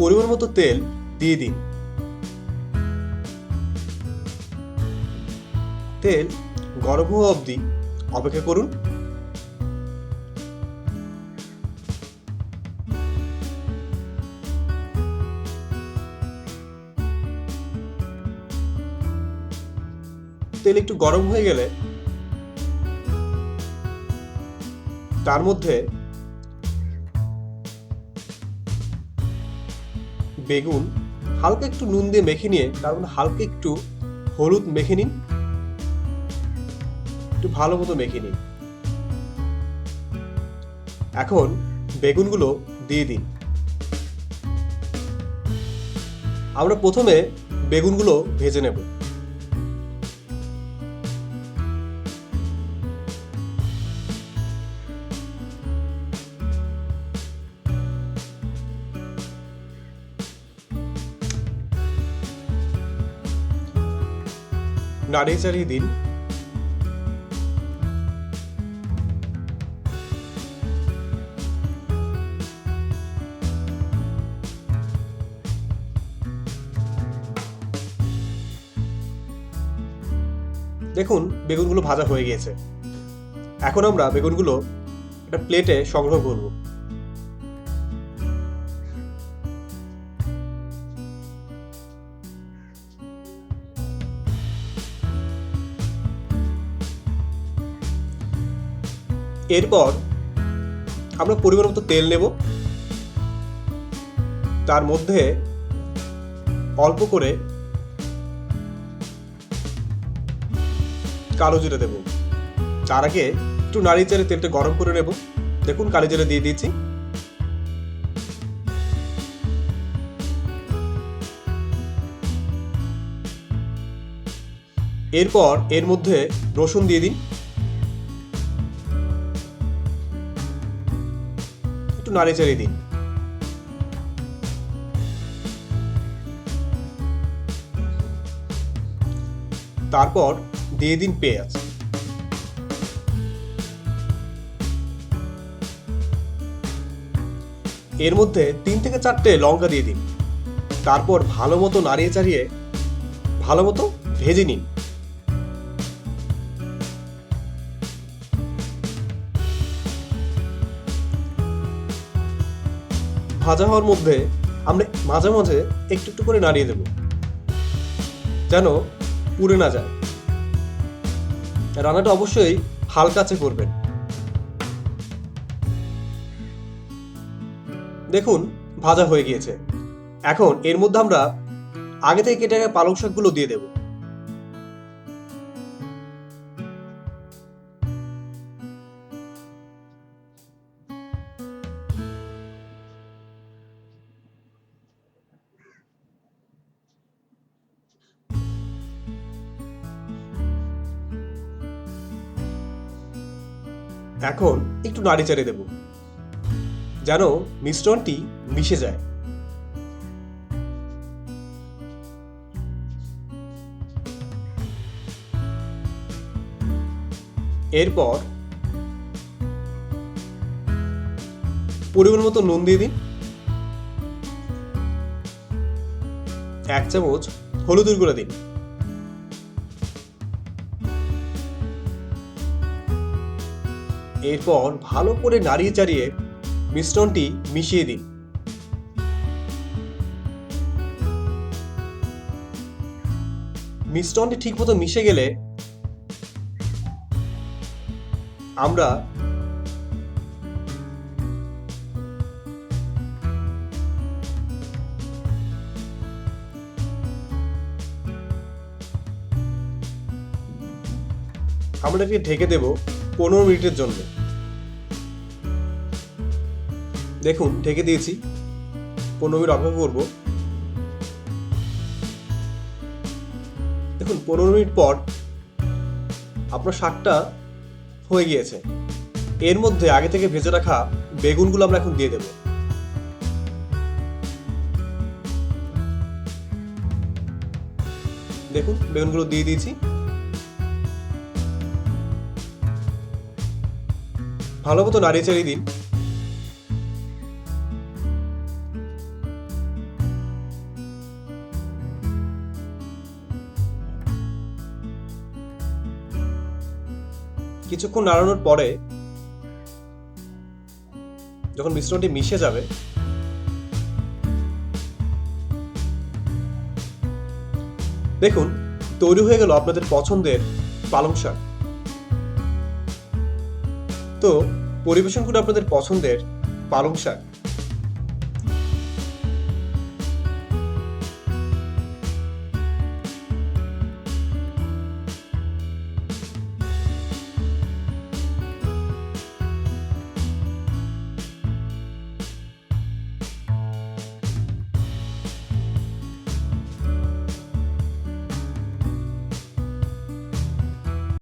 পরিমাণ মতো তেল দিয়ে দিন। তেল গরম হওয়া অবধি অপেক্ষা করুন। তেল একটু গরম হয়ে গেলে তার মধ্যে বেগুন হালকা একটু নুন দিয়ে মেখে নিয়ে, তার মধ্যে হালকা একটু হলুদ মেখে নিন। একটু ভালো মতো মেখে নিন। এখন বেগুনগুলো দিয়ে দিন। আমরা প্রথমে বেগুনগুলো ভেজে নেব। নাড়িয়ে চাড়িয়ে দিন। দেখুন, বেগুনগুলো ভাজা হয়ে গিয়েছে। এখন আমরা বেগুনগুলো একটা প্লেটে সংগ্রহ করব। এরপর আমরা পরিমাণ মতো তেল নেব। তার মধ্যে অল্প করে কালো জিরে দেব। তার আগে একটু নাড়িয়ে চাড়িয়ে তেলটা গরম করে নেব। দেখুন, কালো জিরে দিয়ে দিয়েছি। এরপর এর মধ্যে রসুন দিয়ে দিন। নাড়িয়ে চাড়িয়ে দিন তারপর দিয়ে দিন পেঁয়াজ। এর মধ্যে তিন থেকে চারটে লঙ্কা দিয়ে দিন। তারপর ভালো মতো নাড়িয়ে চাড়িয়ে ভালো মতো ভেজে নিন। ভাজা হওয়ার মধ্যে আমরা মাঝে মাঝে একটু একটু করে নাড়িয়ে দেব। যেন পুড়ে না যায়। রান্নাটা অবশ্যই হালকা আছে করবেন। দেখুন, ভাজা হয়ে গিয়েছে। এখন এর মধ্যে আমরা আগে থেকে কেটে পালং শাকগুলো দিয়ে দেব। এখন একটু নাড়ি চাড়ে দেব। যেন মিশ্রণটি মিশে যায়। এরপর পরিমাণ মতো নুন দিয়ে দিন। এক চামচ হলুদের গুঁড়ো দিন। এরপর ভালো করে নাড়িয়ে চাড়িয়ে মিশ্রণটি মিশিয়ে দিন। মিশ্রণটি ঠিকমতো মিশে গেলে আমরা আমরা এটাকে ঢেকে দেব। পনেরো মিনিটের জন্য। দেখুন, ঢেকে দিয়েছি। পনেরো মিনিট অপেক্ষা করব। দেখুন, পনেরো মিনিট পর আপনার শাকটা হয়ে গিয়েছে। এর মধ্যে আগে থেকে ভেজে রাখা বেগুনগুলো আমরা এখন দিয়ে দেব। দেখুন, বেগুনগুলো দিয়ে দিয়েছি। ভালো মতো নাড়িয়ে চাড়িয়ে দিন। কিছুক্ষণ নাড়ানোর পরে যখন মিশ্রণটি মিশে যাবে, দেখুন, তৈরি হয়ে গেল আপনাদের পছন্দের পালং শাক। তো পরিবেশন করে আপনাদের পছন্দের পালং শাক।